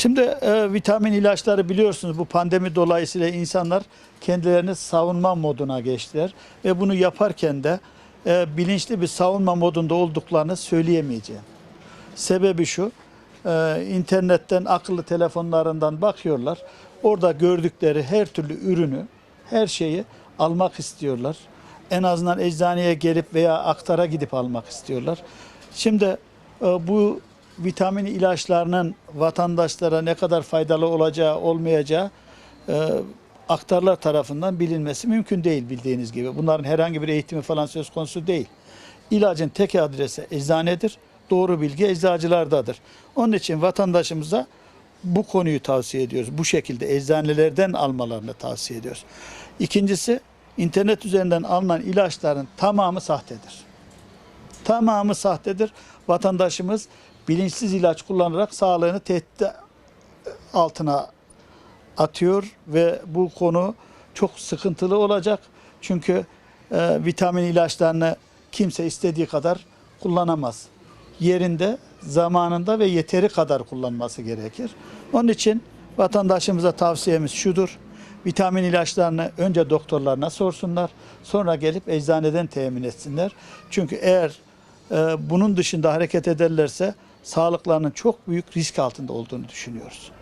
Şimdi e, vitamin ilaçları biliyorsunuz bu pandemi dolayısıyla insanlar kendilerini savunma moduna geçtiler ve bunu yaparken de e, bilinçli bir savunma modunda olduklarını söyleyemeyeceğim. Sebebi şu, e, internetten akıllı telefonlarından bakıyorlar. Orada gördükleri her türlü ürünü, her şeyi almak istiyorlar. En azından eczaneye gelip veya aktara gidip almak istiyorlar. Şimdi e, bu vitamin ilaçlarının vatandaşlara ne kadar faydalı olacağı, olmayacağı e, aktarlar tarafından bilinmesi mümkün değil bildiğiniz gibi. Bunların herhangi bir eğitimi falan söz konusu değil. İlacın tek adresi eczanedir. Doğru bilgi eczacılardadır. Onun için vatandaşımıza bu konuyu tavsiye ediyoruz. Bu şekilde eczanelerden almalarını tavsiye ediyoruz. İkincisi internet üzerinden alınan ilaçların tamamı sahtedir. Tamamı sahtedir. Vatandaşımız bilinçsiz ilaç kullanarak sağlığını tehdit altına atıyor ve bu konu çok sıkıntılı olacak. Çünkü e, vitamin ilaçlarını kimse istediği kadar kullanamaz. Yerinde, zamanında ve yeteri kadar kullanması gerekir. Onun için vatandaşımıza tavsiyemiz şudur. Vitamin ilaçlarını önce doktorlarına sorsunlar. Sonra gelip eczaneden temin etsinler. Çünkü eğer bunun dışında hareket ederlerse sağlıklarının çok büyük risk altında olduğunu düşünüyoruz.